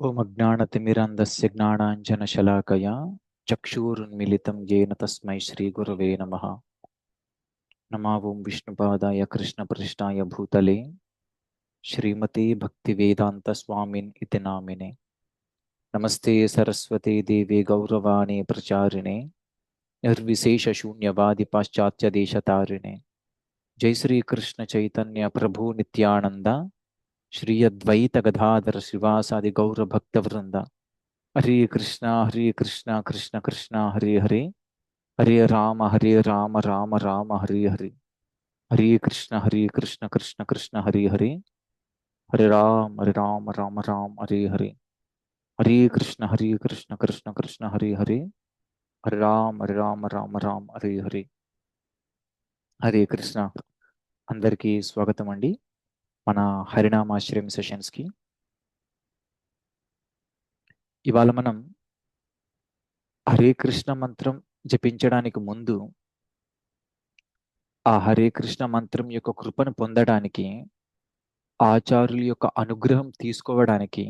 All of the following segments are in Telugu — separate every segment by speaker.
Speaker 1: ಓಂ ಅಜ್ಞಾನ ತಿಮಿರಂಧಸ್ಯ ಜ್ಞಾನಾಂಜನ ಜ್ಞಾನಾಂಜನಶಲಾಕಯ ಚಕ್ಷೂರುನ್ಮಿಲಿತಂ ಯೇನ ತಸ್ಮೈ ಶ್ರೀ ಗುರುವೇ ನಮಃ ನಮಃ ಓಂ ವಿಷ್ಣುಪಾದಾಯ ಕೃಷ್ಣಪೃಷ್ಠಾಯ ಭೂತಲೆ ಶ್ರೀಮತಿ ಭಕ್ತಿ ವೇದಾಂತ ಸ್ವಾಮಿನ್ ಇತಿ ನಾಮಿನೆ ನಮಸ್ತೆ ಸರಸ್ವತಿ ದೇವಿ ಗೌರವಾಣಿ ಪ್ರಚಾರಿಣೆ ನಿರ್ವಿಶೇಷ ಶೂನ್ಯವಾದಿ ಪಾಶ್ಚಾತ್ಯ ದೇಶ ತಾರಿಣೆ ಜೈ ಶ್ರೀ ಕೃಷ್ಣ ಚೈತನ್ಯ ಪ್ರಭು ನಿತ್ಯಾನಂದ శ్రీ అద్వైత గదాధర శ్రీవాసాది గౌర భక్త వృంద హరే కృష్ణ హరే కృష్ణ కృష్ణ కృష్ణ హరే హరే. హరే రామ హరే రామ రామ రామ హరే హరే. హరే కృష్ణ హరే కృష్ణ కృష్ణ కృష్ణ హరే హరే. హరే రామ హరే రామ రామ రామ హరే హరే. హరే కృష్ణ హరే కృష్ణ కృష్ణ కృష్ణ హరే హరే. హరే రామ హరే రామ రామ రామ హరే హరే. హరే కృష్ణ. అందరికీ స్వాగతం అండి మన హరినామాశ్రయం సెషన్స్కి ఇవాళ మనం హరే కృష్ణ మంత్రం జపించడానికి ముందు ఆ హరే కృష్ణ మంత్రం యొక్క కృపను పొందడానికి ఆచార్యుల యొక్క అనుగ్రహం తీసుకోవడానికి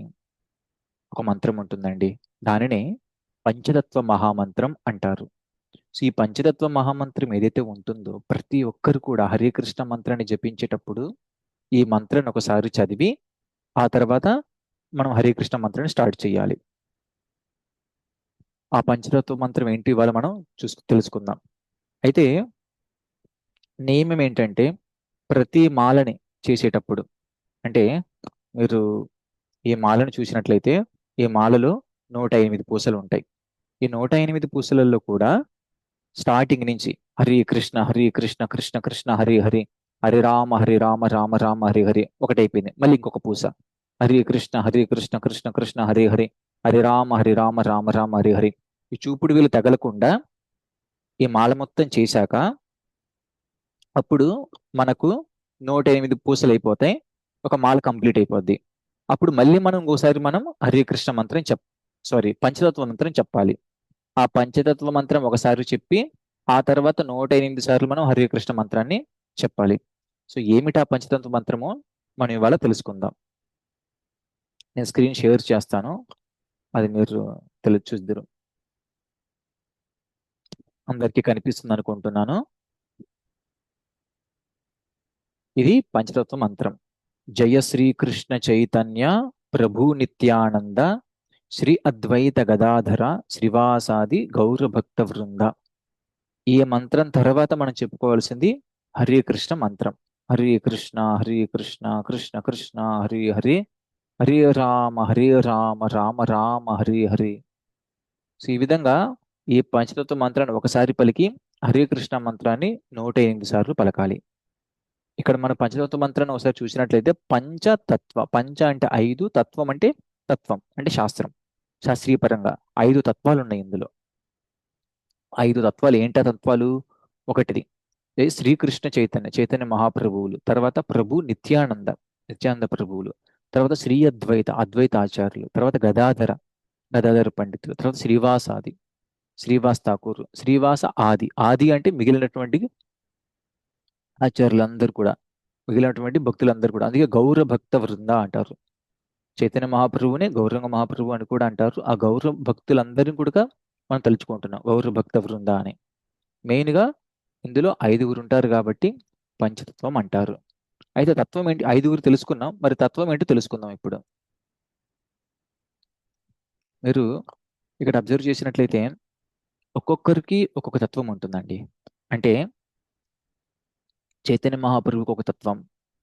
Speaker 1: ఒక మంత్రం ఉంటుందండి. దానినే పంచతత్వ మహామంత్రం అంటారు. సో ఈ పంచతత్వ మహామంత్రం ఏదైతే ఉంటుందో ప్రతి ఒక్కరు కూడా హరే కృష్ణ మంత్రాన్ని జపించేటప్పుడు ఈ మంత్రాన్ని ఒకసారి చదివి ఆ తర్వాత మనం హరే కృష్ణ మంత్రాన్ని స్టార్ట్ చేయాలి. ఆ పంచతత్వ మంత్రం ఏంటి ఇవాళ మనం చూసు తెలుసుకుందాం. అయితే నియమం ఏంటంటే ప్రతి మాలని చేసేటప్పుడు అంటే మీరు ఈ మాలను చూసినట్లయితే ఈ మాలలో నూట ఎనిమిది పూసలు ఉంటాయి. ఈ నూట ఎనిమిది పూసలలో కూడా స్టార్టింగ్ నుంచి హరి కృష్ణ హరి కృష్ణ కృష్ణ కృష్ణ హరి హరి హరి రామ హరి రామ రామ రామ హరి హరి ఒకటైపోయింది. మళ్ళీ ఇంకొక పూస. హరి కృష్ణ హరి కృష్ణ కృష్ణ కృష్ణ హరి హరి. హరి రామ హరి రామ రామ రామ హరి హరి. ఈ చూపుడు వీలు తగలకుండా ఈ మాల మొత్తం చేశాక అప్పుడు మనకు నూట ఎనిమిది పూసలు అయిపోతాయి. ఒక మాల కంప్లీట్ అయిపోద్ది. అప్పుడు మళ్ళీ మనం ఇంకోసారి మనం హరి కృష్ణ మంత్రం చెప్ సారీ పంచతత్వ మంత్రం చెప్పాలి. ఆ పంచతత్వ మంత్రం ఒకసారి చెప్పి ఆ తర్వాత నూట ఎనిమిది సార్లు మనం హరికృష్ణ మంత్రాన్ని చెప్పాలి. సో ఏమిటా పంచతంత్ర మంత్రము మనం ఇవాళ తెలుసుకుందాం. నేను స్క్రీన్ షేర్ చేస్తాను. అది మీరు తెలు చూద్దరు అందరికీ కనిపిస్తుంది అనుకుంటున్నాను. ఇది పంచతత్వ మంత్రం. జయ శ్రీకృష్ణ చైతన్య ప్రభు నిత్యానంద శ్రీ అద్వైత గదాధర శ్రీవాసాది గౌరభక్త వృంద. ఈ మంత్రం తర్వాత మనం చెప్పుకోవాల్సింది హరే కృష్ణ మంత్రం. హరే కృష్ణ హరే కృష్ణ కృష్ణ కృష్ణ హరే హరే. హరే రామ హరే రామ రామ రామ హరే హరే. సో ఈ విధంగా ఈ పంచతత్వ మంత్రాన్ని ఒకసారి పలికి హరే కృష్ణ మంత్రాన్ని నూట ఎనిమిది సార్లు పలకాలి. ఇక్కడ మన పంచతత్వ మంత్రాన్ని ఒకసారి చూసినట్లయితే పంచతత్వ పంచ అంటే ఐదు తత్వం అంటే తత్వం అంటే శాస్త్రం శాస్త్రీయ పరంగా ఐదు తత్వాలు ఉన్నాయి ఇందులో. ఐదు తత్వాలు ఏంటి తత్వాలు? ఒకటిది శ్రీకృష్ణ చైతన్య చైతన్య మహాప్రభువులు తర్వాత ప్రభు నిత్యానంద నిత్యానంద ప్రభువులు తర్వాత శ్రీ అద్వైత అద్వైత ఆచార్యులు తర్వాత గదాధర గదాధర పండితులు తర్వాత శ్రీవాసాది శ్రీవాస్ ఠాకూర్ శ్రీవాస ఆది. ఆది అంటే మిగిలినటువంటి ఆచార్యులందరూ కూడా మిగిలినటువంటి భక్తులందరూ కూడా అందుకే గౌరవ భక్త వృంద అంటారు. చైతన్య మహాప్రభువునే గౌరంగ మహాప్రభు అని కూడా అంటారు. ఆ గౌరవ భక్తులందరినీ కూడా మనం తలుచుకుంటున్నాం గౌరవ భక్త వృంద అని. మెయిన్గా ఇందులో ఐదుగురు ఉంటారు కాబట్టి పంచతత్వం అంటారు. అయితే తత్వం ఏంటి? ఐదుగురు తెలుసుకున్నాం. మరి తత్వం ఏంటో తెలుసుకుందాం ఇప్పుడు. మీరు ఇక్కడ అబ్జర్వ్ చేసినట్లయితే ఒక్కొక్కరికి ఒక్కొక్క తత్వం ఉంటుందండి. అంటే చైతన్య మహాప్రభువుకి ఒక తత్వం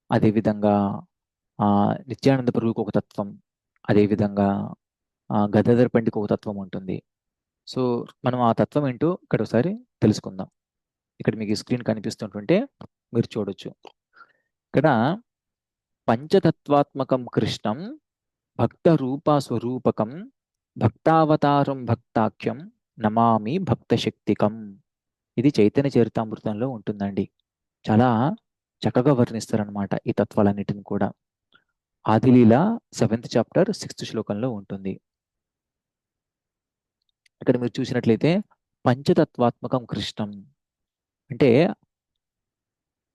Speaker 1: అదేవిధంగా ఆ నిత్యానంద ప్రభువుకి ఒక తత్వం అదేవిధంగా ఆ గదాధర పండికి ఒక తత్వం ఉంటుంది. సో మనం ఆ తత్వం ఏంటో ఇక్కడ ఒకసారి తెలుసుకుందాం. ఇక్కడ మీకు స్క్రీన్ కనిపిస్తుంటుంటే మీరు చూడొచ్చు. ఇక్కడ పంచతత్వాత్మకం కృష్ణం భక్త రూప స్వరూపకం భక్తావతారం భక్తాఖ్యం నమామి భక్త శక్తికం ఇది చైతన్య చరితామృతంలో ఉంటుందండి. చాలా చక్కగా వర్ణిస్తారనమాట ఈ తత్వాలన్నిటిని కూడా. ఆదిలీల సెవెంత్ చాప్టర్ సిక్స్త్ శ్లోకంలో ఉంటుంది. ఇక్కడ మీరు చూసినట్లయితే పంచతత్వాత్మకం కృష్ణం. అంటే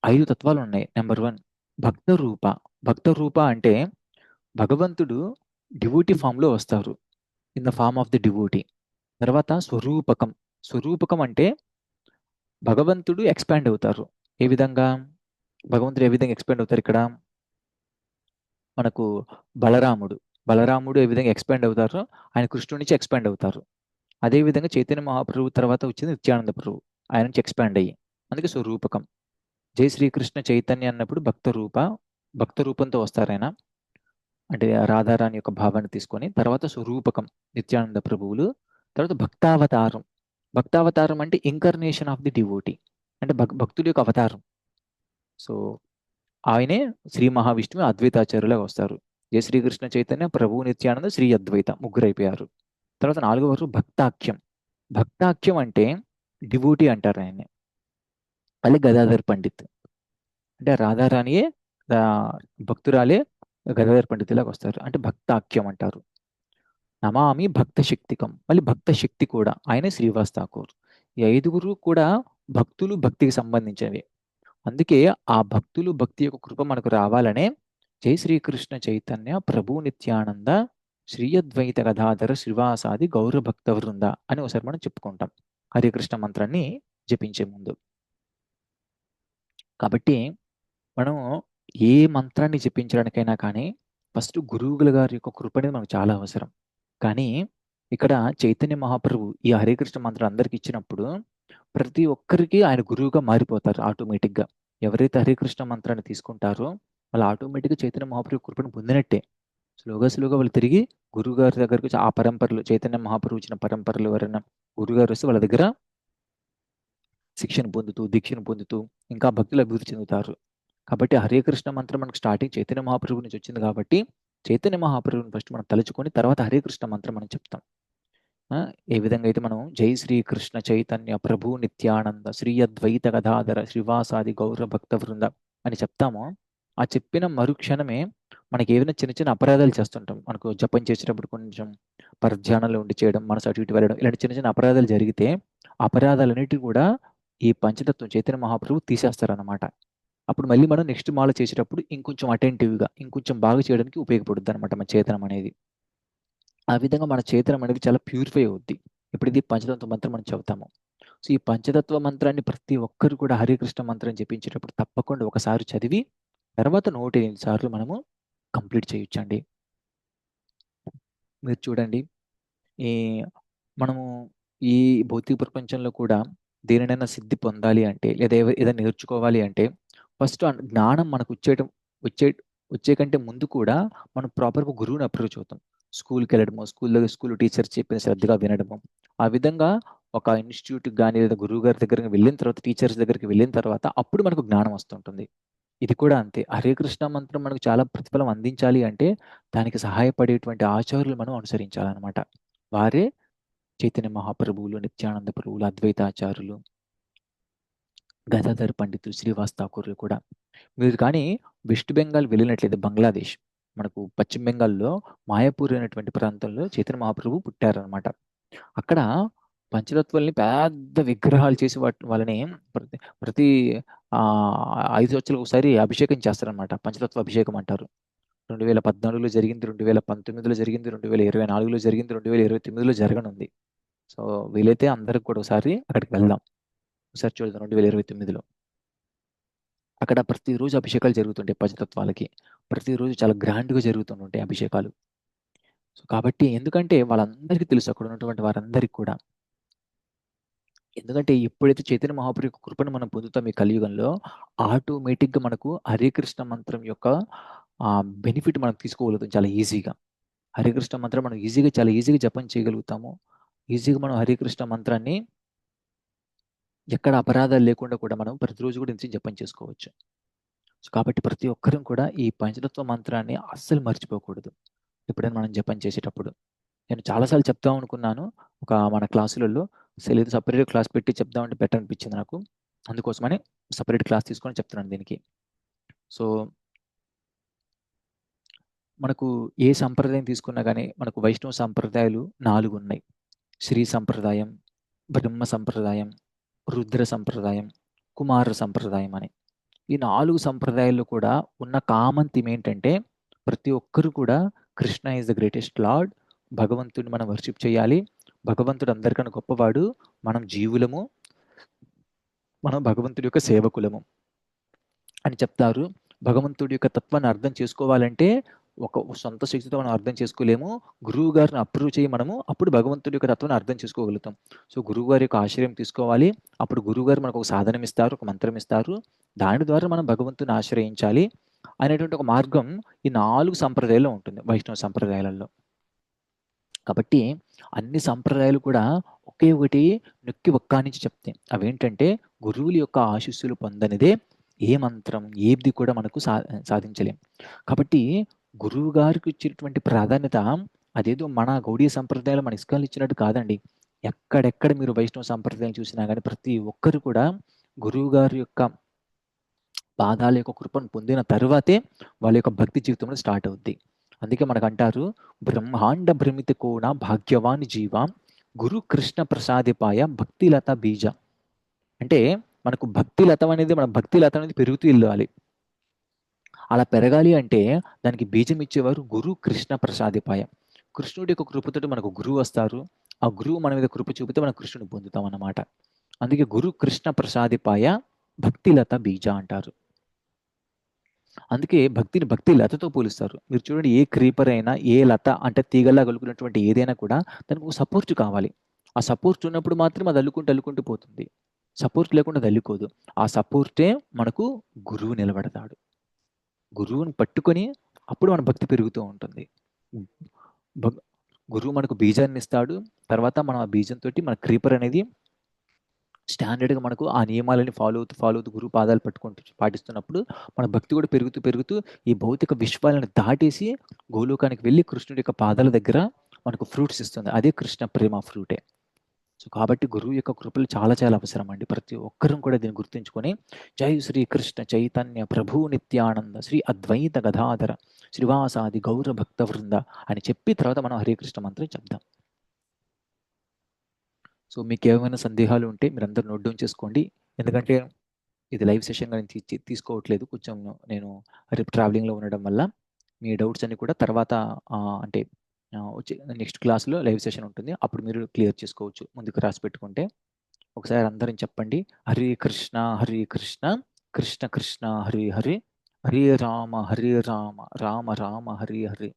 Speaker 1: ఐదు తత్వాలు ఉన్నాయి నెంబర్ వన్ భక్త రూప భక్త రూప అంటే భగవంతుడు డివోటీ ఫామ్లో వస్తారు. In the form of the devotee తర్వాత స్వరూపకం. స్వరూపకం అంటే భగవంతుడు ఎక్స్పాండ్ అవుతారు. ఏ విధంగా? భగవంతుడు ఏ విధంగా ఎక్స్పాండ్ అవుతారు ఇక్కడ? మనకు బలరాముడు. బలరాముడు ఏ విధంగా ఎక్స్పాండ్ అవుతారో? ఆయన కృష్ణుడి నుంచి ఎక్స్పాండ్ అవుతారు. అదే విధంగా చైతన్య మహాప్రభు తర్వాత వచ్చింది నిత్యానంద ప్రభు. ఆయన నుంచి ఎక్స్పాండ్ అయ్యి. అందుకే స్వరూపకం. జై శ్రీకృష్ణ చైతన్య అన్నప్పుడు భక్త రూప భక్త రూపంతో వస్తారాయన. అంటే రాధారాణి యొక్క భావాన్ని తీసుకొని తర్వాత స్వరూపకం నిత్యానంద ప్రభువులు తర్వాత భక్తావతారం. భక్తావతారం అంటే ఇంకర్నేషన్ ఆఫ్ ది డివోటీ అంటే భక్ భక్తుడి యొక్క అవతారం. సో ఆయనే శ్రీ మహావిష్ణువు అద్వైతాచార్యులుగా వస్తారు. జయ శ్రీకృష్ణ చైతన్య ప్రభు నిత్యానంద శ్రీ అద్వైత ముగ్గురు అయిపోయారు తర్వాత నాలుగో వరకు భక్తాఖ్యం. భక్తాఖ్యం అంటే డివోటీ అంటారు ఆయన్ని. మళ్ళీ గదాధర్ పండిత్. అంటే రాధారాణియే భక్తురాలే గదాధర్ పండితులాగా వస్తారు. అంటే భక్తాఖ్యం అంటారు. నమామి భక్త శక్తికం. మళ్ళీ భక్త శక్తి కూడా ఆయనే శ్రీవాస్ ఠాకూర్. ఈ ఐదుగురు కూడా భక్తులు భక్తికి సంబంధించినవి. అందుకే ఆ భక్తులు భక్తి యొక్క కృప మనకు రావాలనే జై శ్రీకృష్ణ చైతన్య ప్రభు నిత్యానంద శ్రీ అద్వైత గదాధర శ్రీవాసాది గౌరవ భక్త వృంద అని ఒకసారి మనం చెప్పుకుంటాం. హరికృష్ణ మంత్రాన్ని జపించే ముందు. కాబట్టి మనం ఏ మంత్రాన్ని జపించడానికైనా కానీ ఫస్ట్ గురువుల గారి యొక్క కృప అనేది మనకు చాలా అవసరం. కానీ ఇక్కడ చైతన్య మహాప్రభు ఈ హరే కృష్ణ మంత్రం అందరికి ఇచ్చినప్పుడు ప్రతి ఒక్కరికి ఆయన గురువుగా మారిపోతారు ఆటోమేటిక్గా. ఎవరైతే హరే కృష్ణ మంత్రాన్ని తీసుకుంటారో వాళ్ళు ఆటోమేటిక్గా చైతన్య మహాప్రభు కృపను పొందినట్టే. స్లోగా స్లోగా వాళ్ళు తిరిగి గురువు గారి దగ్గరకు వచ్చి ఆ పరంపరలు చైతన్య మహాప్రభు ఇచ్చిన పరంపరలు ఎవరైనా గురుగారు వస్తే వాళ్ళ దగ్గర శిక్షణ పొందుతూ దీక్షను పొందుతూ ఇంకా భక్తులు అభివృద్ధి చెందుతారు. కాబట్టి హరే కృష్ణ మంత్రం మనకు స్టార్టింగ్ చైతన్య మహాప్రభు నుంచి వచ్చింది కాబట్టి చైతన్య మహాప్రభుని ఫస్ట్ మనం తలుచుకొని తర్వాత హరే కృష్ణ మంత్రం మనం చెప్తాం. ఏ విధంగా అయితే మనం జై శ్రీ కృష్ణ చైతన్య ప్రభు నిత్యానంద శ్రీ అద్వైత గదాధర శ్రీవాసాది గౌరవ భక్త బృంద అని చెప్తామో ఆ చెప్పిన మరుక్షణమే మనకి ఏదైనా చిన్న చిన్న అపరాధాలు చేస్తుంటాం. మనకు జపం చేసేటప్పుడు కొంచెం పరధ్యానంలో ఉండి చేయడం మనసు అటు ఇటు వెళ్ళడం ఇలాంటి చిన్న చిన్న అపరాధాలు జరిగితే అపరాధాలన్నిటి కూడా ఈ పంచతత్వం చైతన్య మహాప్రభు తీసేస్తారనమాట అప్పుడు మళ్ళీ మనం నెక్స్ట్ మాల చేసేటప్పుడు ఇంకొంచెం అటెంటివ్గా ఇంకొంచెం బాగా చేయడానికి ఉపయోగపడుద్ది అనమాట మన చేతనం అనేది. ఆ విధంగా మన చేతనం అనేది చాలా ప్యూరిఫై అవుద్ది. ఇప్పుడు ఇది పంచతత్వ మంత్రం మనం చెబుతాము. సో ఈ పంచతత్వ మంత్రాన్ని ప్రతి ఒక్కరు కూడా హరికృష్ణ మంత్రం చెప్పించేటప్పుడు తప్పకుండా ఒకసారి చదివి తర్వాత నూట ఎనిమిది సార్లు మనము కంప్లీట్ చేయొచ్చండి. మీరు చూడండి. ఈ మనము ఈ భౌతిక ప్రపంచంలో కూడా దేనినైనా సిద్ధి పొందాలి అంటే లేదా ఏదైనా నేర్చుకోవాలి అంటే ఫస్ట్ జ్ఞానం మనకు వచ్చేయటం వచ్చే వచ్చే కంటే ముందు కూడా మనం ప్రాపర్గా గురువుని అప్రోచ్ అవుతాం. స్కూల్కి వెళ్ళడము స్కూల్లో స్కూల్ టీచర్ చెప్పిన శ్రద్ధగా వినడము. ఆ విధంగా ఒక ఇన్స్టిట్యూట్ కానీ లేదా గురువు గారి దగ్గరికి వెళ్ళిన తర్వాత టీచర్స్ దగ్గరికి వెళ్ళిన తర్వాత అప్పుడు మనకు జ్ఞానం వస్తుంటుంది. ఇది కూడా అంతే. హరే కృష్ణ మంత్రం మనకు చాలా ప్రతిఫలం అందించాలి అంటే దానికి సహాయపడేటువంటి ఆచార్యులు మనం అనుసరించాలన్నమాట. వారే చైతన్య మహాప్రభువులు నిత్యానంద ప్రభువులు అద్వైతాచారులు గదాధర్ పండితులు శ్రీవాస్ ఠాకూర్లు కూడా. మీరు కానీ వెస్ట్ బెంగాల్ వెళ్ళినట్లయితే బంగ్లాదేశ్ మనకు పశ్చిమ బెంగాల్లో మాయాపూర్ అనేటువంటి ప్రాంతంలో చైతన్య మహాప్రభు పుట్టారనమాట అక్కడ పంచతత్వాల్ని పెద్ద విగ్రహాలు చేసి వాటి వాళ్ళని ప్రతి ప్రతి ఐదు సంవత్సరాలకు ఒకసారి అభిషేకం చేస్తారనమాట పంచతత్వ అభిషేకం అంటారు. రెండు వేల పద్నాలుగులో జరిగింది రెండు వేల పంతొమ్మిదిలో జరిగింది రెండు వేల ఇరవై నాలుగులో జరిగింది రెండు వేల ఇరవై తొమ్మిదిలో జరగనుంది. సో వీలైతే అందరికి కూడా ఒకసారి అక్కడికి వెళ్దాం. ఒకసారి చూద్దాం రెండు వేల ఇరవై తొమ్మిదిలో. అక్కడ ప్రతిరోజు అభిషేకాలు జరుగుతుంటాయి పంచతత్వాలకి ప్రతిరోజు చాలా గ్రాండ్గా జరుగుతుంటాయి అభిషేకాలు. సో కాబట్టి ఎందుకంటే వాళ్ళందరికీ తెలుసు అక్కడ ఉన్నటువంటి వారందరికీ కూడా. ఎందుకంటే ఎప్పుడైతే చైతన్య మహాపురి యొక్క కృపను మనం పొందుతాం ఈ కలియుగంలో ఆటోమేటిక్గా మనకు హరికృష్ణ మంత్రం యొక్క బెనిఫిట్ మనం తీసుకోగలుగుతాం చాలా ఈజీగా. హరికృష్ణ మంత్రం మనం ఈజీగా చాలా ఈజీగా జపం చేయగలుగుతాము. ఈజీగా మనం హరికృష్ణ మంత్రాన్ని ఎక్కడ అపరాధాలు లేకుండా కూడా మనం ప్రతిరోజు కూడా ఇంత జపం చేసుకోవచ్చు. సో కాబట్టి ప్రతి ఒక్కరం కూడా ఈ పంచతత్వ మంత్రాన్ని అస్సలు మర్చిపోకూడదు. ఎప్పుడైనా మనం జపం చేసేటప్పుడు. నేను చాలాసార్లు చెప్దాం అనుకున్నాను. ఒక మన క్లాసులలో అసలు సపరేట్ క్లాస్ పెట్టి చెప్దామంటే బెటర్ అనిపించింది నాకు. అందుకోసమని సపరేట్ క్లాస్ తీసుకొని చెప్తున్నాను దీనికి. సో మనకు ఏ సంప్రదాయం తీసుకున్నా కానీ మనకు వైష్ణవ సంప్రదాయాలు నాలుగు ఉన్నాయి శ్రీ సంప్రదాయం బ్రహ్మ సంప్రదాయం రుద్ర సంప్రదాయం కుమార సంప్రదాయం అని ఈ నాలుగు సంప్రదాయాల్లో కూడా ఉన్న కామన్ థీమ్ ఏంటంటే ప్రతి ఒక్కరు కూడా Krishna is the greatest lord భగవంతుడిని మనం వర్షిప్ చేయాలి భగవంతుడు అందరికన్నా గొప్పవాడు మనం జీవులము మనం భగవంతుడి యొక్క సేవకులము అని చెప్తారు భగవంతుడి యొక్క తత్వాన్ని అర్థం చేసుకోవాలంటే ఒక సొంత శక్తితో మనం అర్థం చేసుకోలేము. గురువు గారిని అప్రూవ్ చేయి మనము అప్పుడు భగవంతుడి యొక్క తత్వాన్ని అర్థం చేసుకోగలుగుతాం. సో గురువు గారి యొక్క ఆశ్రయం తీసుకోవాలి. అప్పుడు గురువు గారు మనకు ఒక సాధనం ఇస్తారు ఒక మంత్రం ఇస్తారు. దాని ద్వారా మనం భగవంతుని ఆశ్రయించాలి అనేటువంటి ఒక మార్గం ఈ నాలుగు సంప్రదాయాల్లో ఉంటుంది వైష్ణవ సంప్రదాయాలలో. కాబట్టి అన్ని సంప్రదాయాలు కూడా ఒకే ఒకటి నొక్కి ఒక్కా నుంచి చెప్తాయి. అవేంటంటే గురువుల యొక్క ఆశీస్సులు పొందనిదే ఏ మంత్రం ఏది కూడా మనకు సా సాధించలేం. కాబట్టి గురువు గారికి ఇచ్చినటువంటి ప్రాధాన్యత అదేదో మన గౌడీ సంప్రదాయాలు మన ఇస్కాలు ఇచ్చినట్టు కాదండి. ఎక్కడెక్కడ మీరు వైష్ణవ సంప్రదాయాలు చూసినా కానీ ప్రతి ఒక్కరు కూడా గురువు గారి యొక్క పాదాల యొక్క కృపను పొందిన తర్వాతే వాళ్ళ యొక్క భక్తి జీవితంలో స్టార్ట్ అవుద్ది. అందుకే మనకు అంటారు బ్రహ్మాండ భ్రమిత కోణ భాగ్యవాన్ జీవ గురు కృష్ణ ప్రసాదిపాయ భక్తిలత బీజ. అంటే మనకు భక్తి లతం అనేది మన భక్తి లతం అనేది పెరుగుతూ వెళ్ళాలి. అలా పెరగాలి అంటే దానికి బీజం ఇచ్చేవారు గురు కృష్ణ ప్రసాదిపాయ. కృష్ణుడి యొక్క కృపతోటి మనకు గురువు వస్తారు. ఆ గురువు మన మీద కృప చూపితే మనం కృష్ణుని పొందుతాం అన్నమాట. అందుకే గురు కృష్ణ ప్రసాదిపాయ భక్తిలత బీజ అంటారు. అందుకే భక్తిని భక్తి లతతో పోలుస్తారు. మీరు చూడండి ఏ క్రీపర్ అయినా ఏ లత అంటే తీగల్లా కలుగుకున్నటువంటి ఏదైనా కూడా దానికి ఒక సపోర్ట్ కావాలి. ఆ సపోర్ట్ ఉన్నప్పుడు మాత్రం అది అల్లుకుంటూ అల్లుకుంటూ పోతుంది. సపోర్ట్ లేకుండా అది అల్లుకోదు. ఆ సపోర్టే మనకు గురువు నిలబడతాడు. గురువుని పట్టుకొని అప్పుడు మన భక్తి పెరుగుతూ ఉంటుంది. గురువు మనకు బీజాన్ని ఇస్తాడు. తర్వాత మనం ఆ బీజంతో మన క్రీపర్ అనేది స్టాండర్డ్గా మనకు ఆ నియమాలని ఫాలో అవుతూ ఫాలో అవుతూ గురువు పాదాలు పట్టుకుంటూ పాటిస్తున్నప్పుడు మన భక్తి కూడా పెరుగుతూ పెరుగుతూ ఈ భౌతిక విశ్వాలను దాటేసి గోలోకానికి వెళ్ళి కృష్ణుడి యొక్క పాదాల దగ్గర మనకు ఫ్రూట్స్ ఇస్తుంది. అదే కృష్ణ ప్రేమ ఫ్రూటే సో కాబట్టి గురువు యొక్క కృపలు చాలా చాలా అవసరం అండి. ప్రతి ఒక్కరూ కూడా దీన్ని గుర్తుంచుకొని జై శ్రీకృష్ణ చైతన్య ప్రభు నిత్యానంద శ్రీ అద్వైత గదాధర శ్రీవాసాది గౌర భక్త వృంద అని చెప్పి తర్వాత మనం హరే కృష్ణ మంత్రం చెప్దాం. సో మీకు ఏమైనా సందేహాలు ఉంటే మీరు అందరు నోట్ డౌన్ చేసుకోండి. ఎందుకంటే ఇది లైవ్ సెషన్గా నేను తీ తీసుకోవట్లేదు. కొంచెం నేను రేపు ట్రావెలింగ్లో ఉండడం వల్ల మీ డౌట్స్ అన్ని కూడా తర్వాత అంటే వచ్చే నెక్స్ట్ క్లాస్లో లైవ్ సెషన్ ఉంటుంది. అప్పుడు మీరు క్లియర్ చేసుకోవచ్చు. ముందుకు రాసి పెట్టుకుంటే ఒకసారి అందరం చెప్పండి. హరే కృష్ణ హరే కృష్ణ కృష్ణ కృష్ణ హరి హరి హరే రామ హరే రామ రామ రామ హరి హరి.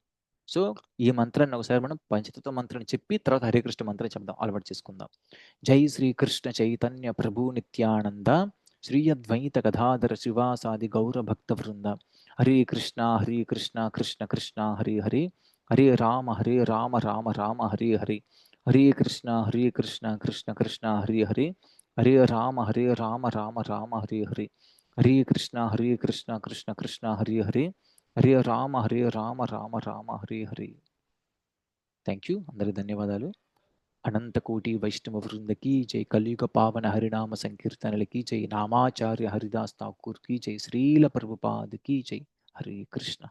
Speaker 1: సో ఈ మంత్రాన్ని ఒకసారి మనం పంచతత్వ మంత్రాన్ని చెప్పి తర్వాత హరే కృష్ణ మంత్రం చెప్దాం. అలవాటు చేసుకుందాం. జై శ్రీ కృష్ణ చైతన్య ప్రభు నిత్యానంద శ్రీ అద్వైత కథాధర శివాసాది గౌర భక్త వృంద హరే కృష్ణ హరే కృష్ణ కృష్ణ కృష్ణ హరి హరి. హరే రామ హరే రామ రామ రామ హరే హరి. హరే కృష్ణ హరే కృష్ణ కృష్ణ కృష్ణ హరి హరి. హరే రామ హరే రామ రామ రామ హరే హరి. హరే కృష్ణ హరే కృష్ణ కృష్ణ కృష్ణ హరి హరి. హరే రామ హరే రామ రామ రామ హరే హరి. థ్యాంక్ యూ అందరి ధన్యవాదాలు. అనంతకోటి వైష్ణవ వృందకి జై కలియుగ పావన హరినామ సంకీర్తనలకి జై నామాచార్య హరిదాస్ ఠాకూర్కి జై శ్రీల ప్రభుపాదకి జై. హరే కృష్ణ.